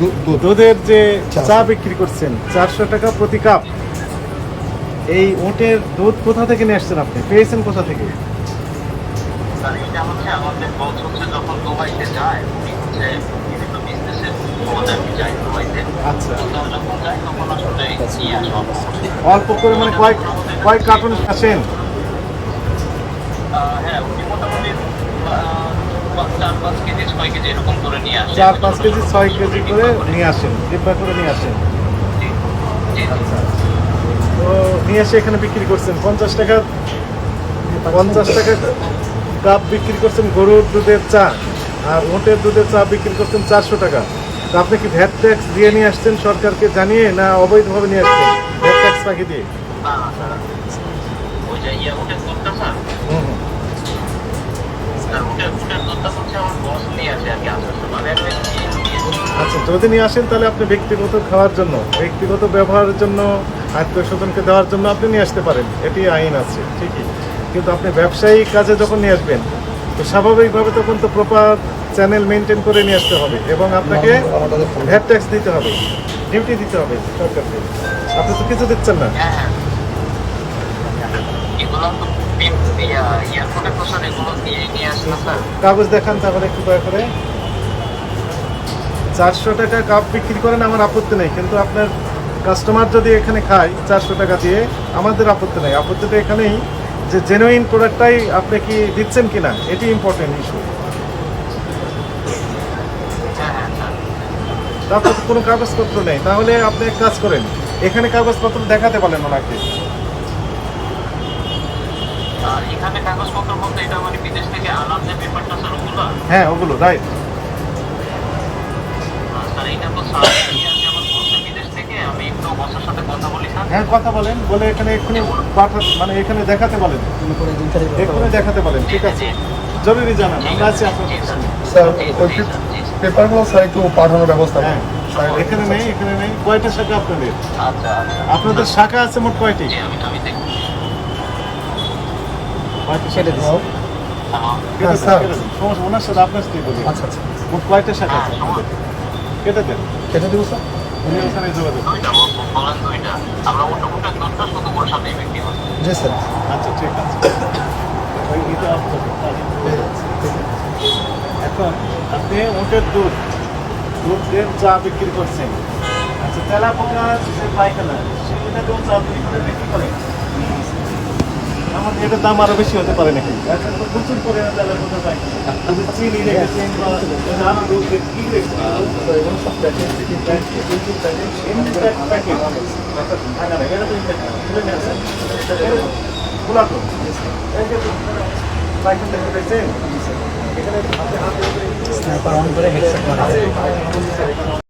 দুধ দুধের যে চা। বিক্রি করছেন চারশো টাকা প্রতি কাপ। এই উটের দুধ কোথা থেকে নিয়ে আসছেন আপনি? পেয়েছেন কোথা থেকে? আচ্ছা। আসা অল্প করে মানে কয়েক কয়েক কার্টুন আসেন। হ্যাঁ উনি মোটামুটি আহ, পাঁচ- চার পাঁচ কেজি ছয় কেজি করে নিয়ে আসেন। ডিব্বা করে নিয়ে আসেন জি। তো নিয়ে এসে এখানে বিক্রি করছেন পঞ্চাশ টাকা পঞ্চাশ টাকা কাপ বিক্রি করছেন গরুর দুধের চা আর ওটের দুধের চা বিক্রি করছেন চারশো টাকা। তো আপনি কি ভ্যাট ট্যাক্স দিয়ে নিয়ে আসছেন সরকারকে জানিয়ে না অবৈধভাবে নিয়ে আসছেন? ভ্যাট ট্যাক্স বাকি দিয়ে? হুম হুম। মানে আচ্ছা যদি নিয়ে আসেন তাহলে আপনি ব্যক্তিগত খাওয়ার জন্য ব্যক্তিগত ব্যবহারের জন্য আত্মীয় স্বজনকে দেওয়ার জন্য আপনি নিয়ে আসতে পারেন। এটি আইন আছে ঠিকই। কিন্তু আপনি ব্যবসায়িক কাজে যখন নিয়ে আসবেন তো স্বাভাবিকভাবে তখন তো প্রপার চ্যানেল মেনটেন করে নিয়ে আসতে হবে এবং আপনাকে ভ্যাট ট্যাক্স দিতে হবে ডিউটি দিতে হবে সরকারকে। আপনি তো কিছু দিচ্ছেন না। ইয়া- কাগজ দেখান তাহলে একটু দয়া করে। চারশো টাকা কাপ বিক্রি করেন আমার আপত্তি নেই। কিন্তু আপনার কাস্টমার যদি এখানে খায় চারশো টাকা দিয়ে আমাদের আপত্তি নেই। আপত্তিটা এখানেই যে জেনুইন প্রোডাক্টটাই আপনি কি দিচ্ছেন কিনা এটি ইম্পর্টেন্ট ইস্যু হ্যাঁ হ্যাঁ স্যার। আপনার তো কোনো কাগজপত্র নেই। তাহলে আপনি এক কাজ করেন। এখানে কাগজপত্র দেখাতে পারেন ওনাকে। আর এখানে কাগজপত্র বলতে এটা মানে বিদেশ থেকে আনার যে পেপারটা স্যার ওগুলো? হ্যাঁ ওগুলো রাইট স্যার এটা তো স্যার আমার বসে বিদেশ থেকে আমি একটু বসের সাথে কথা বলি স্যার। হ্যাঁ কথা বলেন বলে এখানে এক্ষুনি পাঠা মানে এখানে দেখাতে বলেন। এক্ষুনি দেখাতে বলেন ঠিক আছে? জরুরি জানান আমরা আছি আপনার। স্যার ওই স্যার, পেপারগুলো স্যার একটু পাঠানোর ব্যবস্থা হ্যাঁ এখানে নেই এখানে নেই কয়টা শাখা আপনাদের? আচ্ছা আচ্ছা। আপনাদের শাখা আছে মোট কয়টি? আমি আমি দেখব স্যার। কেটে দেন। সমস্যা ওনার সাথে আপনার স্ত্রী বলি। আচ্ছা আচ্ছা। মোট কয়টা শাখা হ্যাঁ আছে কেটে দেন। কেটে দিব স্যার? উনি ওখানে যোগাযোগ বিক্রি জি স্যার। আচ্ছা ঠিক আছে। এখন আপনি ওটের দুধ দুধের চা বিক্রি করছেন। আচ্ছা তেলা পোকা যে পায়খানা সেটাকেও চা তৈরি করে বিক্রি করে এটার দাম আরও বেশি হতে পারে নাকি? প্রচুর পরিমাণে তেলা পোকা পাই যদি চিনি রেখেছেন বা নানা